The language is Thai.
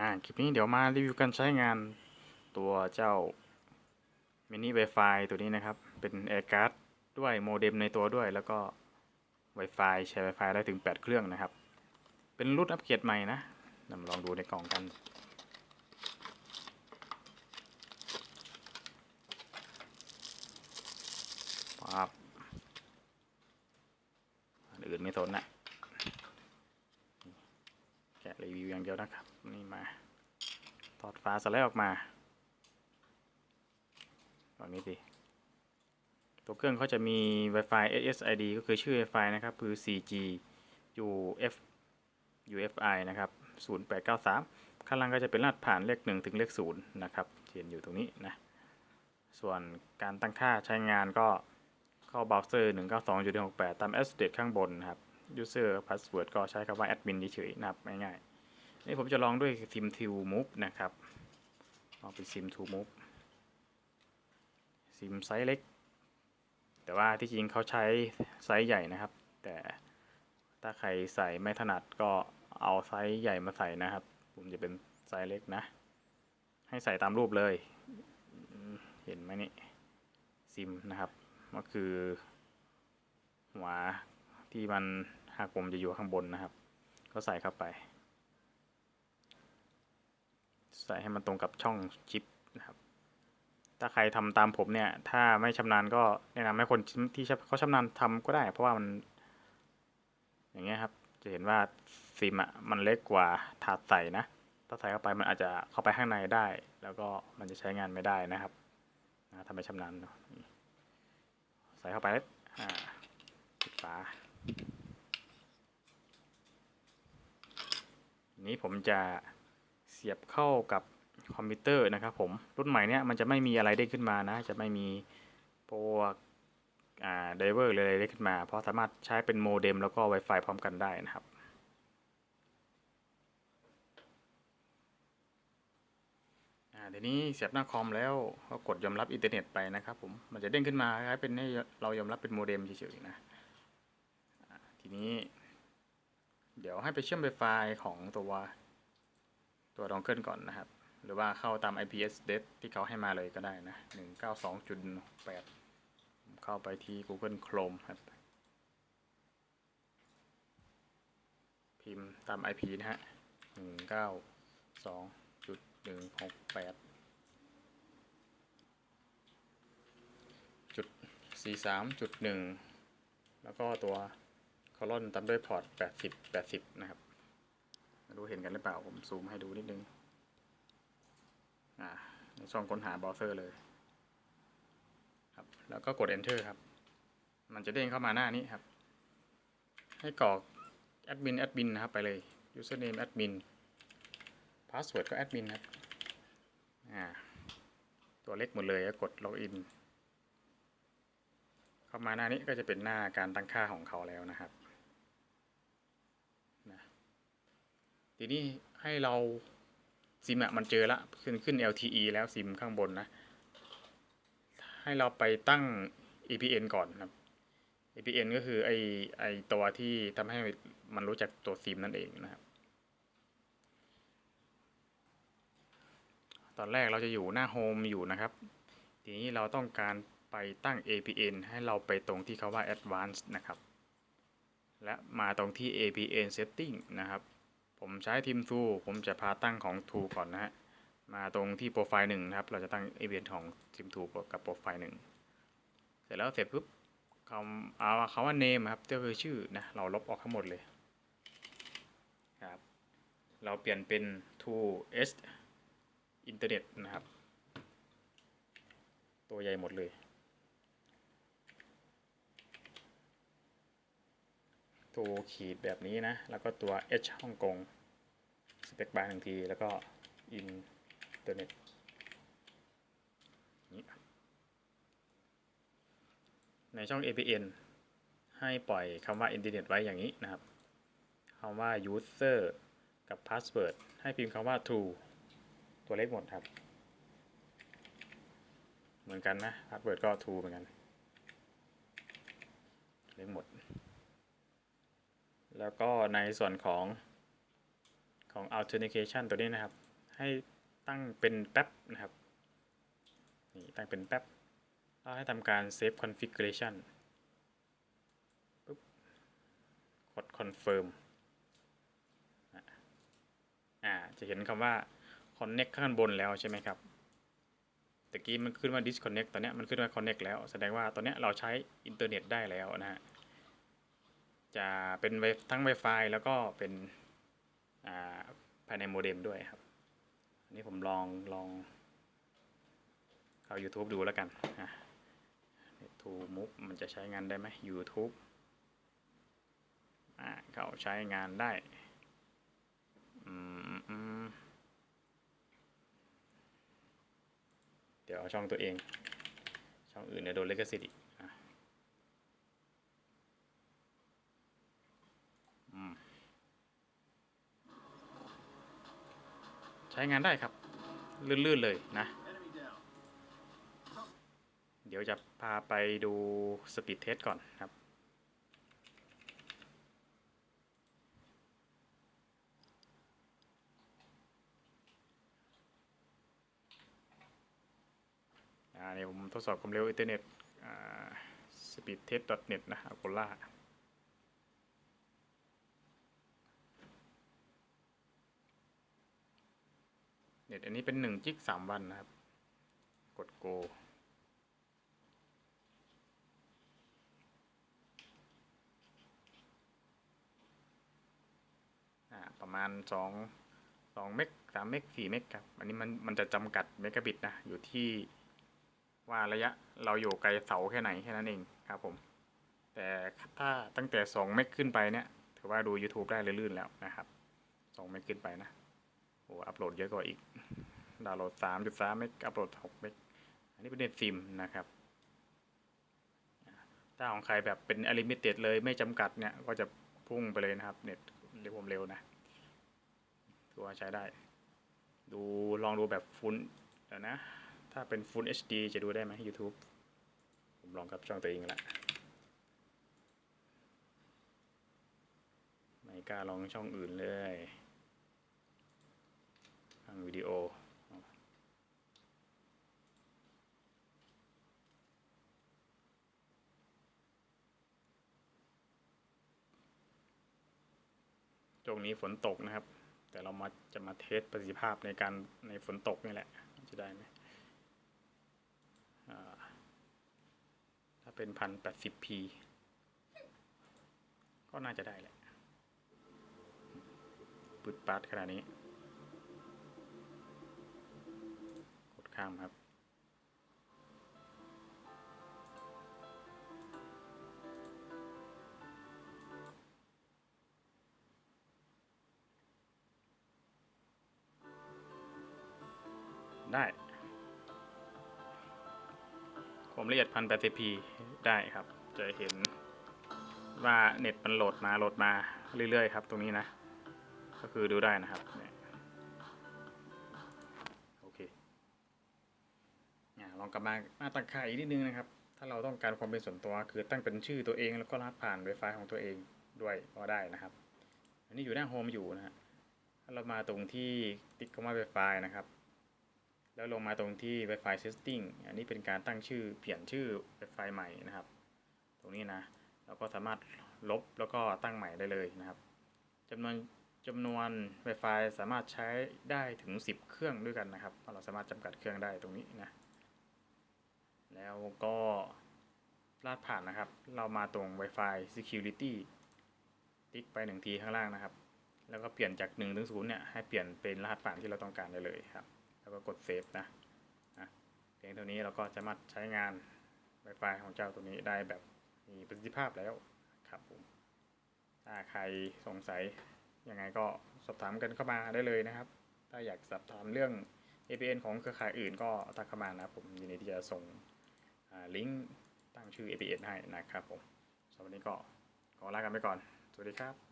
อ่าคลิปนี้เดี๋ยวมารีวิวการใช้งานตัวเจ้ามินิ Wi-Fi ตัวนี้นะครับ เป็น Air Card ด้วยโมเด็มในตัวด้วย แล้วก็ Wi-Fi ใช้ Wi-Fi ได้ถึง 8 เครื่องนะครับ เป็นรุ่นอัปเกรดใหม่นะนำลองดูในกล่องกัน ปั๊บอันอื่นไม่สนนะแกะ รีวิวอย่างเดียวนะครับ นี่มาถอดฟ้าสไลด์ออกมาแบบนี้สิตัวเครื่องเขาจะมี Wi-Fi SSID ก็คือชื่อ Wi-Fi นะครับ คือ 4G UF UFI นะครับ 0893 ข้างล่างก็จะเป็นรหัสผ่านเลข 1 ถึงเลข 0 นะครับเขียนอยู่ตรงนี้นะ ส่วนการตั้งค่าใช้งานก็เข้าเบราว์เซอร์ 192.168 ตาม address ข้างบนนะครับ user password ก็ใช้คำว่า admin เฉยๆนะครับ ง่ายๆ นี่ผมจะลองด้วย sim to move นะครับเอาเป็น sim to move ซิมไซส์เล็ก แต่ว่าที่จริงเขาใช้ไซส์ใหญ่นะครับ แต่ถ้าใครใส่ไม่ถนัดก็เอาไซส์ใหญ่มาใส่นะครับ ผมจะเป็นไซส์เล็กนะ ให้ใส่ตามรูปเลย เห็นไหมนี่ซิมนะครับ ก็คือหัวที่มันหักผมจะอยู่ข้างบนนะครับ ก็ใส่เข้าไป ใส่ให้มันตรงกับช่องชิปนะครับถ้าใครทำตามผมเนี่ย ถ้าไม่ชำนาญก็แนะนำให้คนที่เขาชำนาญทำก็ได้ เพราะว่ามัน อย่างเงี้ยครับ จะเห็นว่าซิมอะมันเล็กกว่าถาดใส่นะ ถ้าใส่เข้าไปมันอาจจะเข้าไปข้างในได้ แล้วก็มันจะใช้งานไม่ได้นะครับนะถ้าไม่ชำนาญใส่เข้าไปแล้วอ่าปิดฝานี้ผมจะ เสียบเข้ากับคอมพิวเตอร์นะครับผมรุ่นใหม่เนี่ยมันจะไม่มีอะไรได้ขึ้นมานะ จะไม่มีพวกอ่าไดเวอร์เลยอะไรได้ขึ้นมา เพราะสามารถใช้เป็นโมเด็มแล้วก็ Wi-Fi พร้อมกันได้นะครับอ่าเดี๋ยวนี้เสียบหน้าคอมแล้วก็กดยอมรับอินเทอร์เน็ตไปนะครับผมมันจะเด้งขึ้นมาคล้ายเป็นให้เรายอมรับเป็นโมเด็มเฉยๆนะทีนี้ เดี๋ยวให้ไปเชื่อม Wi-Fi ของตัว ตัวดองเกิลก่อนนะครับ หรือว่าเข้าตาม IPS dev ที่เขาให้มาเลยก็ได้นะ 192.8 เข้าไปที่ Google Chrome ครับ พิมพ์ตาม IP นะฮะ 192.168จุด43.1 แล้วก็ตัวคอลอนตามด้วยพอร์ต 80 80 นะครับ ไม่รู้เห็นกันหรือเปล่าผมซูมให้ดูนิดนึงอ่าในช่องค้นหาเบราว์เซอร์เลยครับแล้วก็กด enter ครับ มันจะเด้งเข้ามาหน้านี้ครับ ให้กรอกแอดมินแอดมินนะครับไปเลย username admin password ก็แอดมินครับอ่าตัวเล็กหมดเลยก็กด login เข้ามาหน้านี้ก็จะเป็นหน้าการตั้งค่าของเขาแล้วนะครับนะ ทีนี้ให้เราซิมอะมันเจอละขึ้นขึ้น LTE แล้วซิมข้างบนนะ ให้เราไปตั้ง APN ก่อนครับ APN ก็คือไอไอตัวที่ทำให้มันรู้จักตัวซิมนั่นเองนะครับ ตอนแรกเราจะอยู่หน้าโฮมอยู่นะครับ ทีนี้เราต้องการไปตั้ง APN ให้เราไปตรงที่เขาว่า Advanced นะครับ และมาตรงที่ APN Setting นะครับ ผมใช้ Team 2ผมจะพาตั้งของ2ก่อนนะฮะ มาตรงที่โปรไฟล์หนึ่งนะครับ เราจะตั้ง APN ของ Team 2กับโปรไฟล์หนึ่งเสร็จแล้วเสร็จปุ๊บคำเอาคำว่า name ครับก็คือชื่อนะ เราลบออกทั้งหมดเลยครับ เราเปลี่ยนเป็น to s internet นะครับ ตัวใหญ่หมดเลย ตัวขีดแบบนี้นะ แล้วก็ตัว h ฮ่องกงสเปคบาร์หนึ่งที แล้วก็ internet นี่ในช่อง APN ให้ปล่อยคำว่า internet ไว้อย่างนี้นะครับคำว่า user กับ password ให้พิมพ์คำว่า true ตัวเล็กหมดครับ เหมือนกันนะ password ก็ true เหมือนกัน เล็กหมด แล้วก็ในส่วนของของ authentication ตัวนี้นะครับ ให้ตั้งเป็นแป๊บนะครับนี่ตั้งเป็นแป๊บแล้วให้ทำการ save configuration ปุ๊บกด confirm อ่าจะเห็นคำว่า connect ข้างบนแล้วใช่ไหมครับตะกี้มันขึ้นว่า disconnect ตอนนี้มันขึ้นว่า connect แล้ว แสดงว่าตอนนี้เราใช้อินเทอร์เน็ตได้แล้วนะฮะ จะเป็นทั้ง Wi-Fi แล้วก็เป็นาภายในโมเด็มด้วยครับ อันนี้ผมลองลองเข้า YouTube ดูแล้วกันทูมุกมันจะใช้งานได้ไหม YouTube อ่าเขาใช้งานได้อืมเดี๋ยวเอาช่องตัวเอง ช่องอื่นเดี๋ยวโดนเลกสิทธิ์อีกอะอืมใช้งานได้ครับ ลื่นๆเลยนะ เดี๋ยวจะพาไปดูสปีดเทสก่อนครับ อ่าเดี๋ยผมทดสอบความเร็วอินเทอร์เน็ตอ่า speedtest.net นะ a g o l a น็ตอันนี้เป็น1จิก3วันนะครับ กด go ประมาณสองสองเมกสามเมกสี่เมกครับ อันนี้มันมันจะจำกัดเมกะบิตนะ อยู่ที่ว่าระยะเราอยู่ไกลเสาแค่ไหนแค่นั้นเองครับผม แต่ถ้าตั้งแต่สองเมกขึ้นไปเนี่ย ถือว่าดู YouTube ได้ลื่นๆแล้วนะครับสองเมกขึ้นไปนะ โอ้อัปโหลดเยอะกว่าอีก ดาวน์โหลดสามจุดสามเมกอัปโหลดหกเมกอันนี้เป็นเน็ตซิมนะครับถ้าของใครแบบเป็น unlimited เลยไม่จำกัดเนี่ยก็จะพุ่งไปเลยนะครับ เน็ตเร็วผมเร็วนะถือว่าใช้ได้ ดูลองดูแบบฟุลเดี๋ยวนะ ถ้าเป็น Full HD จะดูได้ไหม YouTube ผมลองกับช่องตัวเองละไม่กล้าลองช่องอื่นเลย วิดีโอช่วงนี้ฝนตกนะครับ แต่เรามาจะมาเทสประสิทธิภาพในการในฝนตกนี่แหละ จะได้ไหมถ้าเป็นพันแปดสิบพีก็น่าจะได้แหละปืดปัดขนาดนี้ ข้ามครับ ได้ ความละเอียด 1080p ได้ครับ จะเห็นว่าเน็ตมันโหลดมาโหลดมาเรื่อยๆครับ ตรงนี้นะ ก็คือดูได้นะครับ กลับมาหน้าตั้งค่าอีกนิดนึงนะครับ ถ้าเราต้องการความเป็นส่วนตัว คือตั้งเป็นชื่อตัวเองแล้วก็รหัสผ่าน Wi-Fi ของตัวเองด้วยก็ได้นะครับ อันนี้อยู่หน้าโฮมอยู่นะฮะถ้าเรามาตรงที่ติ๊กคำว่า Wi-Fi นะครับ แล้วลงมาตรงที่ Wi-Fi Setting อันนี้เป็นการตั้งชื่อเปลี่ยนชื่อ Wi-Fi ใหม่นะครับ ตรงนี้นะเราก็สามารถลบแล้วก็ตั้งใหม่ได้เลยนะครับจำนวนจำนวน Wi-Fi สามารถใช้ได้ถึง 10 เครื่องด้วยกันนะครับ เราสามารถจำกัดเครื่องได้ตรงนี้นะ แล้วก็ลาดผ่านนะครับ เรามาตรง Wi-Fi Security ติ๊กไปหนึ่งทีข้างล่างนะครับ แล้วก็เปลี่ยนจาก1ถึง0เนี่ยให้เปลี่ยนเป็นรหัสผ่านที่เราต้องการได้เลยครับ แล้วก็กดเซฟนะนะเพียงเท่านี้เราก็สามาใช้งาน Wi-Fi ของเจ้าตัวนี้ได้แบบมีประสิทธิภาพแล้วครับผมถ้าใครสงสัยยังไงก็สอบถามกันเข้ามาได้เลยนะครับ ถ้าอยากสอบถามเรื่อง APN ของเครือข่ายอื่นก็ทักเข้ามานะครับผมยินดีที่จะส่ง ลิงก์ตั้งชื่อ APS ให้นะครับผมสำหรับวันนี้ก็ขอลากันไปก่อน สวัสดีครับ